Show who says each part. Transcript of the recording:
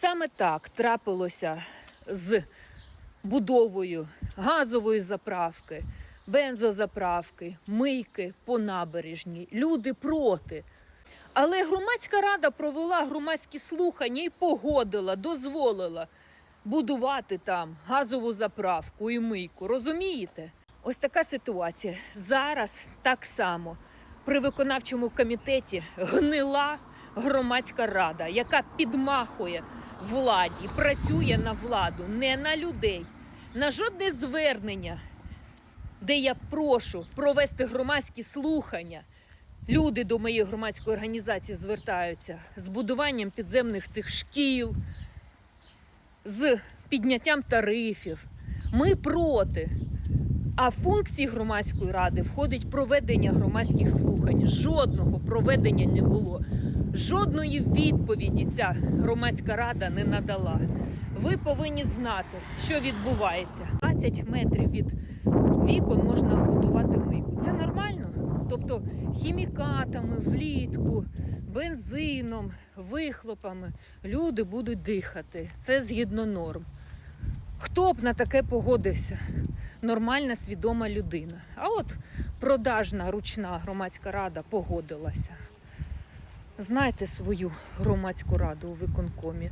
Speaker 1: Саме так трапилося з будовою газової заправки, бензозаправки, мийки по набережній. Люди проти. Але громадська рада провела громадські слухання і погодила, дозволила будувати там газову заправку і мийку. Розумієте? Ось така ситуація. Зараз так само при виконавчому комітеті гнила громадська рада, яка підмахує владі, працює на владу, не на людей, на жодне звернення, де я прошу провести громадські слухання. Люди до моєї громадської організації звертаються з будуванням підземних цих шкіл, з підняттям тарифів. Ми проти. А в функції громадської ради входить проведення громадських слухань. Жодного проведення не було. Жодної відповіді ця громадська рада не надала. Ви повинні знати, що відбувається. 20 метрів від вікон можна будувати мийку. Це нормально? Тобто хімікатами влітку, бензином, вихлопами люди будуть дихати. Це згідно норм. Хто б на таке погодився? Нормальна свідома людина. А от продажна ручна громадська рада погодилася. Знайте свою громадську раду у виконкомі.